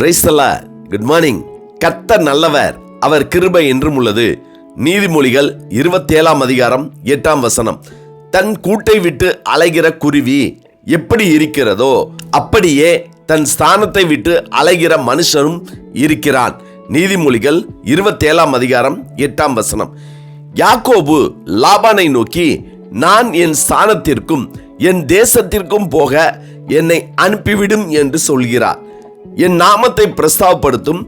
பிரைஸ்தலா good morning கர்த்தர் நல்லவர். அவர் கிருபை என்றும் உள்ளது. நீதிமொழிகள் இருபத்தி ஏழாம் அதிகாரம் எட்டாம் வசனம். தன் கூட்டை விட்டு அலைகிற குருவி எப்படி இருக்கிறதோ அப்படியே தன் ஸ்தானத்தை விட்டு அலைகிற மனுஷனும் இருக்கிறான். நீதிமொழிகள் இருபத்தேழாம் அதிகாரம் எட்டாம் வசனம். யாக்கோபு லாபானை நோக்கி நான் என் ஸ்தானத்திற்கும் என் தேசத்திற்கும் போக என்னை அனுப்பிவிடும் என்று சொல்கிறார். என் நாமத்தை பிரஸ்தாவப்படுத்தும்.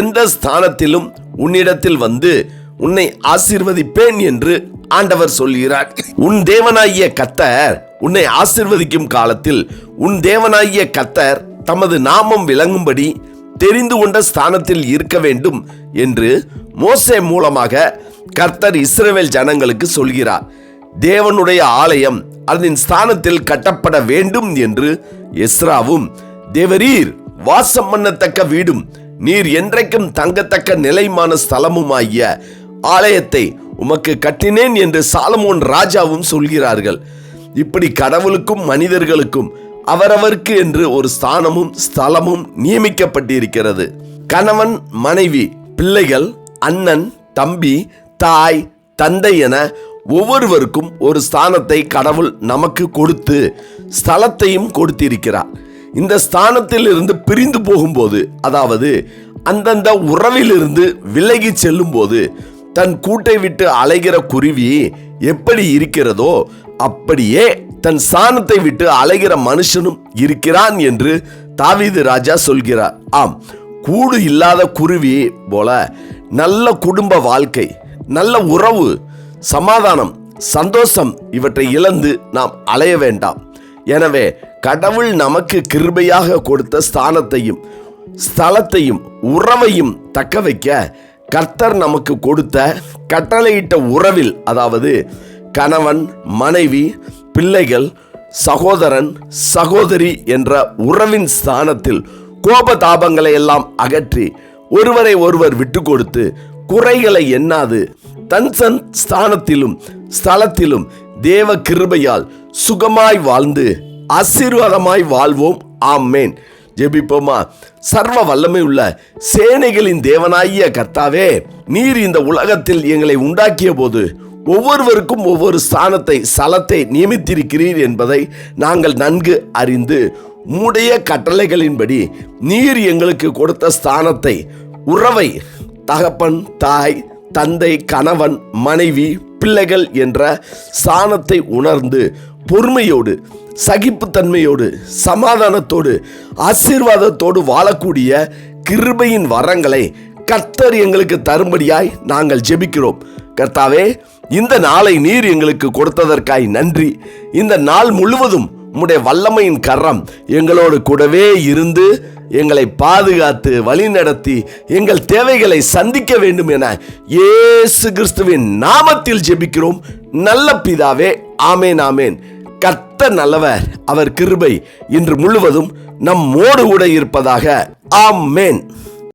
எந்த ஸ்தானத்திலும் உன்னிடத்தில் வந்து உன்னை ஆசிர்வதிப்பேன் என்று ஆண்டவர் சொல்கிறார். உன் தேவனாகிய கத்தர் உன்னை ஆசிர்வதிக்கும் காலத்தில் உன் தேவனாகிய கத்தர் தமது நாமம் விளங்கும்படி தெரிந்து கொண்ட ஸ்தானத்தில் இருக்க வேண்டும் என்று மோசே மூலமாக கர்த்தர் இஸ்ரவேல் ஜனங்களுக்கு சொல்கிறார். தேவனுடைய ஆலயம் அதன் ஸ்தானத்தில் கட்டப்பட வேண்டும் என்று எஸ்ராவும் தேவரீர் வாசம் பண்ணத்தக்க வீடும் நீர் என்றைக்கும் தங்கத்தக்க நிலைமான ஸ்தலமுமாகிய ஆலயத்தை உமக்கு கட்டினேன் என்று சாலமோன் ராஜாவும் சொல்கிறார்கள். இப்படி கடவுளுக்கும் மனிதர்களுக்கும் அவரவருக்கு என்று ஒரு ஸ்தானமும் ஸ்தலமும் நியமிக்கப்பட்டிருக்கிறது. கணவன் மனைவி பிள்ளைகள் அண்ணன் தம்பி தாய் தந்தை என ஒவ்வொருவருக்கும் ஒரு ஸ்தானத்தை கடவுள் நமக்கு கொடுத்து ஸ்தலத்தையும் கொடுத்திருக்கிறார். இந்த ஸ்தானத்தில் இருந்து பிரிந்து போகும்போது அதாவது அந்தந்த உறவிலிருந்து விலகி செல்லும் போது தன் கூட்டை விட்டு அலைகிற குருவி எப்படி இருக்கிறதோ அப்படியே தன் ஸ்தானத்தை விட்டு அலைகிற மனுஷனும் இருக்கிறான் என்று தாவீது ராஜா சொல்கிறார். ஆம் கூடு இல்லாத குருவி போல நல்ல குடும்ப வாழ்க்கை நல்ல உறவு சமாதானம் சந்தோஷம் இவற்றை இழந்து நாம் அலைய வேண்டாம். எனவே கடவுள் நமக்கு கிருபையாக கொடுத்த ஸ்தானத்தையும் ஸ்தலத்தையும் உறவையும் தக்க வைக்க கர்த்தர் நமக்கு கொடுத்த கட்டளையிட்ட உறவில் அதாவது கணவன் மனைவி பிள்ளைகள் சகோதரன் சகோதரி என்ற உறவின் ஸ்தானத்தில் கோபதாபங்களை எல்லாம் அகற்றி ஒருவரை ஒருவர் விட்டு கொடுத்து குறைகளை எண்ணாது தன் சன் ஸ்தானத்திலும் ஸ்தலத்திலும் தேவ கிருபையால் சுகமாய் வாழ்ந்து ஆசீர்வாதமாய் வாழ்வோம். ஆமேன். ஜெபிப்போமா? சர்வ வல்லமை உள்ள சேனைகளின் தேவனாகிய கர்த்தாவே நீர் இந்த உலகத்தில் எங்களை உண்டாக்கிய போது ஒவ்வொருவருக்கும் ஒவ்வொரு ஸ்தானத்தை சலத்தை நியமித்திருக்கிறீர் என்பதை நாங்கள் நன்கு அறிந்து மூடைய கட்டளைகளின்படி நீர் எங்களுக்கு கொடுத்த ஸ்தானத்தை உறவை தகப்பன் தாய் தந்தை கணவன் மனைவி பிள்ளைகள் என்ற சாணத்தை உணர்ந்து பொறுமையோடு சகிப்புத்தன்மையோடு சமாதானத்தோடு ஆசீர்வாதத்தோடு வாழக்கூடிய கிருபையின் வரங்களை கர்த்தர் எங்களுக்கு தரும்படியாய் நாங்கள் ஜெபிக்கிறோம். கர்த்தாவே இந்த நாளை நீர் எங்களுக்கு கொடுத்ததற்காய் நன்றி. இந்த நாள் முழுவதும் உம்முடைய வல்லமையின் கரம் எங்களோடு கூடவே இருந்து எங்களை பாதுகாத்து வழிநடத்தி எங்கள் தேவைகளை சந்திக்க வேண்டும் என இயேசு கிறிஸ்துவின் நாமத்தில் ஜெபிக்கிறோம். நல்ல பிதாவே ஆமேன் ஆமேன். கத்த நல்லவர் அவர் கிருபை இன்று முழுவதும் நம்மோடு கூட இருப்பதாக. ஆமேன்.